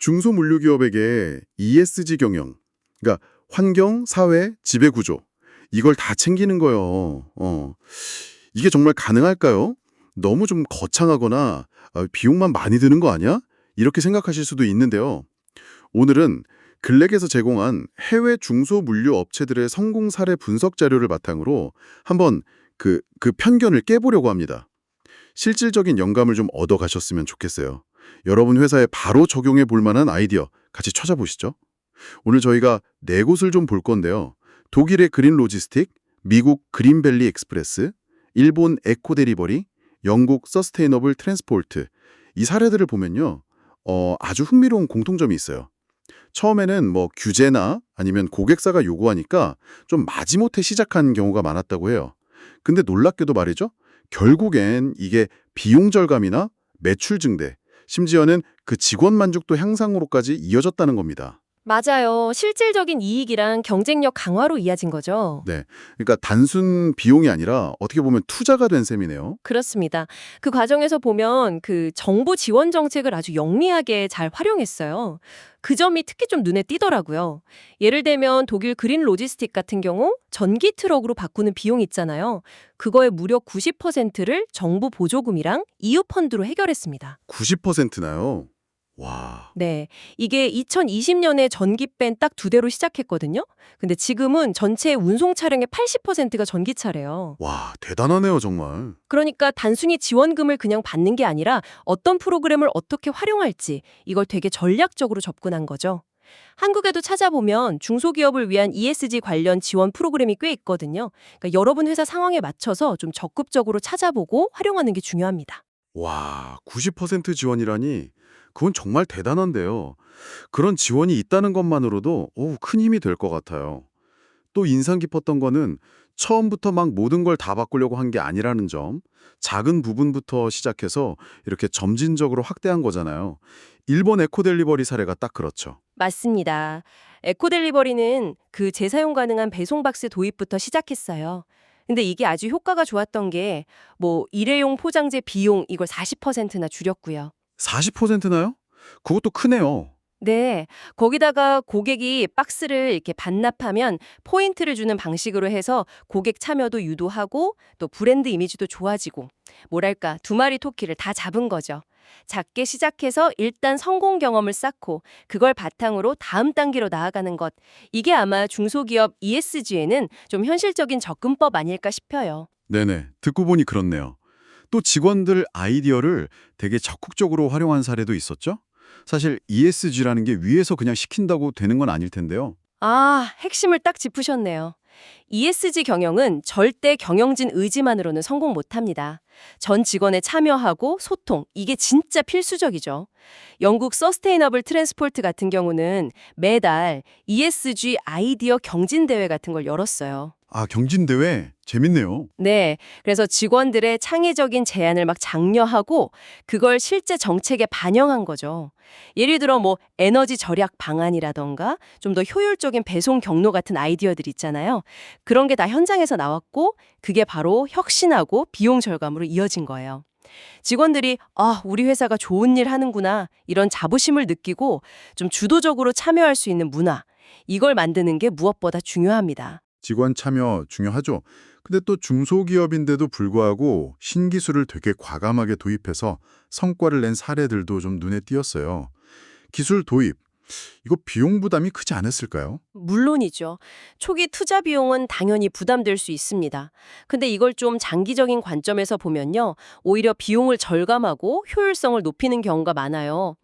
중소물류기업에게 ESG 경영, 그러니까 환경, 사회, 지배구조 이걸 다 챙기는 거요. 어. 이게 정말 가능할까요? 너무 좀 거창하거나 아, 비용만 많이 드는 거 아니야? 이렇게 생각하실 수도 있는데요. 오늘은 글렉에서 제공한 해외 중소물류 업체들의 성공 사례 분석 자료를 바탕으로 한번 그, 그 편견을 깨보려고 합니다. 실질적인 영감을 좀 얻어가셨으면 좋겠어요. 여러분 회사에 바로 적용해 볼 만한 아이디어 같이 찾아보시죠. 오늘 저희가 네 곳을 좀 볼 건데요. 독일의 그린 로지스틱, 미국 그린밸리 익스프레스, 일본 에코 데리버리, 영국 서스테이너블 트랜스포트 이 사례들을 보면요. 어, 아주 흥미로운 공통점이 있어요. 처음에는 뭐 규제나 아니면 고객사가 요구하니까 좀 마지못해 시작한 경우가 많았다고 해요. 근데 놀랍게도 말이죠. 결국엔 이게 비용 절감이나 매출 증대, 심지어는 그 직원 만족도 향상으로까지 이어졌다는 겁니다. 맞아요. 실질적인 이익이랑 경쟁력 강화로 이어진 거죠. 네. 그러니까 단순 비용이 아니라 어떻게 보면 투자가 된 셈이네요. 그렇습니다. 그 과정에서 보면 그 정부 지원 정책을 아주 영리하게 잘 활용했어요. 그 점이 특히 좀 눈에 띄더라고요. 예를 들면 독일 그린 로지스틱 같은 경우 전기 트럭으로 바꾸는 비용 있잖아요. 그거의 무려 90%를 정부 보조금이랑 EU 펀드로 해결했습니다. 90%나요. 와. 네. 이게 2020년에 전기밴 딱 두 대로 시작했거든요. 근데 지금은 전체 운송 차량의 80%가 전기차래요. 와, 대단하네요, 정말. 그러니까 단순히 지원금을 그냥 받는 게 아니라 어떤 프로그램을 어떻게 활용할지 이걸 되게 전략적으로 접근한 거죠. 한국에도 찾아보면 중소기업을 위한 ESG 관련 지원 프로그램이 꽤 있거든요. 그러니까 여러분 회사 상황에 맞춰서 좀 적극적으로 찾아보고 활용하는 게 중요합니다. 와, 90% 지원이라니 그건 정말 대단한데요. 그런 지원이 있다는 것만으로도 오, 큰 힘이 될 것 같아요. 또 인상 깊었던 거는 처음부터 막 모든 걸 다 바꾸려고 한 게 아니라는 점. 작은 부분부터 시작해서 이렇게 점진적으로 확대한 거잖아요. 일본 에코델리버리 사례가 딱 그렇죠. 맞습니다. 에코델리버리는 그 재사용 가능한 배송 박스 도입부터 시작했어요. 근데 이게 아주 효과가 좋았던 게 뭐 일회용 포장재 비용 이걸 40%나 줄였고요. 40%나요? 그것도 크네요. 네. 거기다가 고객이 박스를 이렇게 반납하면 포인트를 주는 방식으로 해서 고객 참여도 유도하고 또 브랜드 이미지도 좋아지고 뭐랄까 두 마리 토끼를 다 잡은 거죠. 작게 시작해서 일단 성공 경험을 쌓고 그걸 바탕으로 다음 단계로 나아가는 것. 이게 아마 중소기업 ESG에는 좀 현실적인 접근법 아닐까 싶어요. 네네. 듣고 보니 그렇네요. 또 직원들 아이디어를 되게 적극적으로 활용한 사례도 있었죠? 사실 ESG라는 게 위에서 그냥 시킨다고 되는 건 아닐 텐데요. 아, 핵심을 딱 짚으셨네요. ESG 경영은 절대 경영진 의지만으로는 성공 못합니다. 전 직원의 참여하고 소통, 이게 진짜 필수적이죠. 영국 서스테이너블 트랜스포트 같은 경우는 매달 ESG 아이디어 경진대회 같은 걸 열었어요. 아, 경진대회? 재밌네요. 네. 그래서 직원들의 창의적인 제안을 막 장려하고 그걸 실제 정책에 반영한 거죠. 예를 들어 뭐 에너지 절약 방안이라던가 좀 더 효율적인 배송 경로 같은 아이디어들 있잖아요. 그런 게 다 현장에서 나왔고 그게 바로 혁신하고 비용 절감으로 이어진 거예요. 직원들이 아, 우리 회사가 좋은 일 하는구나. 이런 자부심을 느끼고 좀 주도적으로 참여할 수 있는 문화. 이걸 만드는 게 무엇보다 중요합니다. 직원 참여 중요하죠. 근데 또 중소기업인데도 불구하고 신기술을 되게 과감하게 도입해서 성과를 낸 사례들도 좀 눈에 띄었어요. 기술 도입, 이거 비용 부담이 크지 않았을까요? 물론이죠. 초기 투자 비용은 당연히 부담될 수 있습니다. 근데 이걸 좀 장기적인 관점에서 보면요. 오히려 비용을 절감하고 효율성을 높이는 경우가 많아요.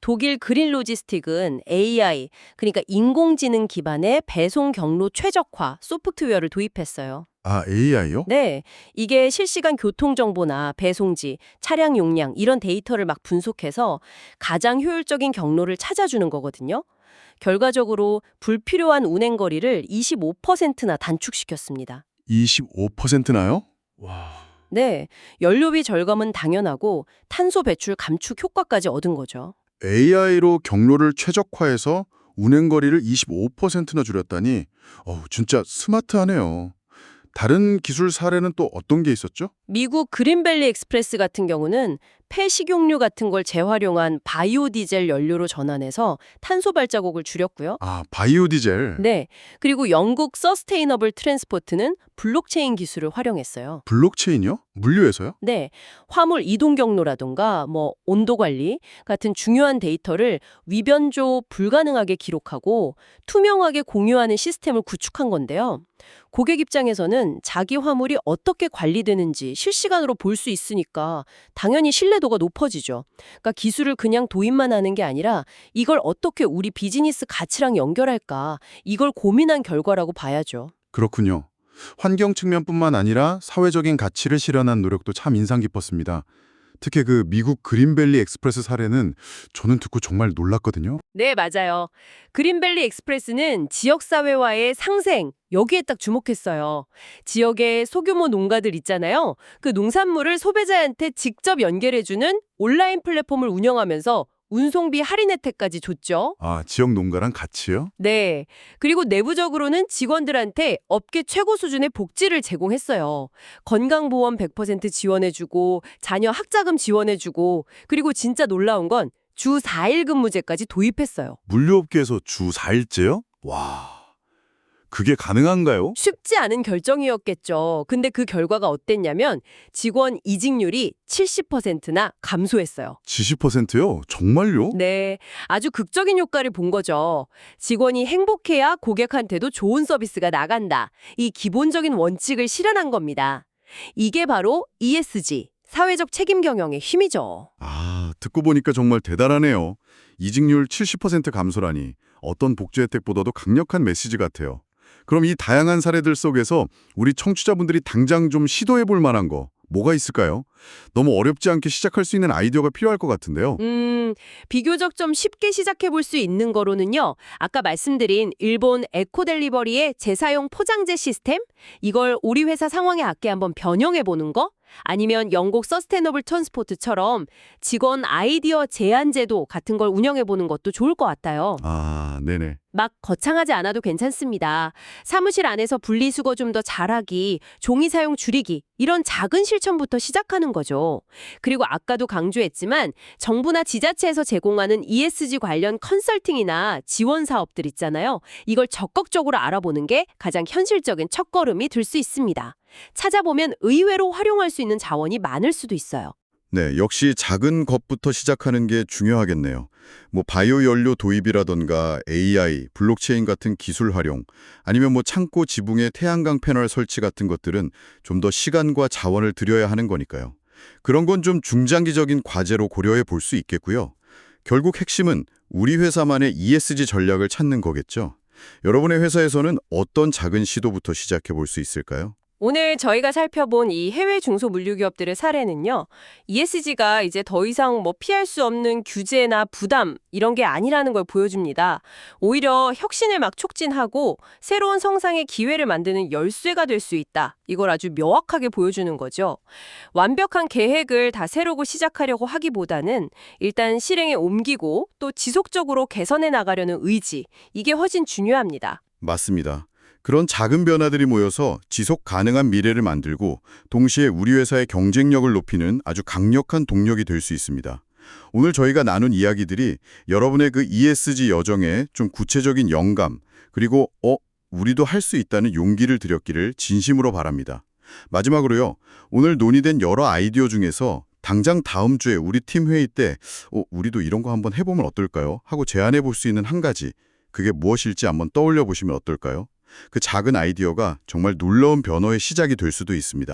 독일 그린 로지스틱은 AI, 그러니까 인공지능 기반의 배송 경로 최적화 소프트웨어를 도입했어요. 아, AI요? 네, 이게 실시간 교통 정보나 배송지, 차량 용량 이런 데이터를 막 분석해서 가장 효율적인 경로를 찾아주는 거거든요. 결과적으로 불필요한 운행 거리를 25%나 단축시켰습니다. 25%나요? 와. 네, 연료비 절감은 당연하고 탄소 배출 감축 효과까지 얻은 거죠. AI로 경로를 최적화해서 운행 거리를 25%나 줄였다니 어우, 진짜 스마트하네요. 다른 기술 사례는 또 어떤 게 있었죠? 미국 그린밸리 익스프레스 같은 경우는 폐 식용유 같은 걸 재활용한 바이오 디젤 연료로 전환해서 탄소 발자국을 줄였고요. 아, 바이오 디젤. 네. 그리고 영국 서스테이너블 트랜스포트는 블록체인 기술을 활용했어요. 블록체인이요? 물류에서요? 네. 화물 이동 경로라든가 뭐 온도 관리 같은 중요한 데이터를 위변조 불가능하게 기록하고 투명하게 공유하는 시스템을 구축한 건데요. 고객 입장에서는 자기 화물이 어떻게 관리되는지 실시간으로 볼 수 있으니까 당연히 신뢰도 가 높아지죠. 그러니까 기술을 그냥 도입만 하는 게 아니라 이걸 어떻게 우리 비즈니스 가치랑 연결할까 이걸 고민한 결과라고 봐야죠. 그렇군요. 환경 측면뿐만 아니라 사회적인 가치를 실현한 노력도 참 인상 깊었습니다. 특히 그 미국 그린밸리 엑스프레스 사례는 저는 듣고 정말 놀랐거든요. 네, 맞아요. 그린밸리 엑스프레스는 지역사회와의 상생, 여기에 딱 주목했어요. 지역의 소규모 농가들 있잖아요. 그 농산물을 소비자한테 직접 연결해주는 온라인 플랫폼을 운영하면서 운송비 할인 혜택까지 줬죠. 아, 지역 농가랑 같이요? 네. 그리고 내부적으로는 직원들한테 업계 최고 수준의 복지를 제공했어요. 건강보험 100% 지원해주고, 자녀 학자금 지원해주고, 그리고 진짜 놀라운 건 주 4일 근무제까지 도입했어요. 물류업계에서 주 4일째요? 와, 그게 가능한가요? 쉽지 않은 결정이었겠죠. 근데 그 결과가 어땠냐면 직원 이직률이 70%나 감소했어요. 70%요? 정말요? 네, 아주 극적인 효과를 본 거죠. 직원이 행복해야 고객한테도 좋은 서비스가 나간다. 이 기본적인 원칙을 실현한 겁니다. 이게 바로 ESG, 사회적 책임 경영의 힘이죠. 아, 듣고 보니까 정말 대단하네요. 이직률 70% 감소라니 어떤 복지 혜택보다도 강력한 메시지 같아요. 그럼 이 다양한 사례들 속에서 우리 청취자분들이 당장 좀 시도해 볼 만한 거 뭐가 있을까요? 너무 어렵지 않게 시작할 수 있는 아이디어가 필요할 것 같은데요. 음, 비교적 좀 쉽게 시작해 볼 수 있는 거로는요. 아까 말씀드린 일본 에코델리버리의 재사용 포장재 시스템? 이걸 우리 회사 상황에 맞게 한번 변형해 보는 거? 아니면 영국 서스테너블 트랜스포트처럼 직원 아이디어 제한 제도 같은 걸 운영해 보는 것도 좋을 것 같아요. 아, 네네. 막 거창하지 않아도 괜찮습니다. 사무실 안에서 분리수거 좀 더 잘하기, 종이 사용 줄이기 이런 작은 실천부터 시작하는 거죠. 그리고 아까도 강조했지만 정부나 지자체에서 제공하는 ESG 관련 컨설팅이나 지원 사업들 있잖아요. 이걸 적극적으로 알아보는 게 가장 현실적인 첫걸음이 될 수 있습니다. 찾아보면 의외로 활용할 수 있는 자원이 많을 수도 있어요. 네, 역시 작은 것부터 시작하는 게 중요하겠네요. 뭐 바이오 연료 도입이라던가 AI, 블록체인 같은 기술 활용, 아니면 뭐 창고 지붕에 태양광 패널 설치 같은 것들은 좀 더 시간과 자원을 들여야 하는 거니까요. 그런 건 좀 중장기적인 과제로 고려해 볼 수 있겠고요. 결국 핵심은 우리 회사만의 ESG 전략을 찾는 거겠죠. 여러분의 회사에서는 어떤 작은 시도부터 시작해 볼 수 있을까요? 오늘 저희가 살펴본 이 해외 중소 물류기업들의 사례는요. ESG가 이제 더 이상 뭐 피할 수 없는 규제나 부담 이런 게 아니라는 걸 보여줍니다. 오히려 혁신을 막 촉진하고 새로운 성장의 기회를 만드는 열쇠가 될 수 있다. 이걸 아주 명확하게 보여주는 거죠. 완벽한 계획을 다 세우고 시작하려고 하기보다는 일단 실행에 옮기고 또 지속적으로 개선해 나가려는 의지 이게 훨씬 중요합니다. 맞습니다. 그런 작은 변화들이 모여서 지속 가능한 미래를 만들고 동시에 우리 회사의 경쟁력을 높이는 아주 강력한 동력이 될 수 있습니다. 오늘 저희가 나눈 이야기들이 여러분의 그 ESG 여정에 좀 구체적인 영감 그리고 어 우리도 할 수 있다는 용기를 드렸기를 진심으로 바랍니다. 마지막으로요. 오늘 논의된 여러 아이디어 중에서 당장 다음 주에 우리 팀 회의 때 어, 우리도 이런 거 한번 해보면 어떨까요? 하고 제안해 볼 수 있는 한 가지 그게 무엇일지 한번 떠올려 보시면 어떨까요? 그 작은 아이디어가 정말 놀라운 변화의 시작이 될 수도 있습니다.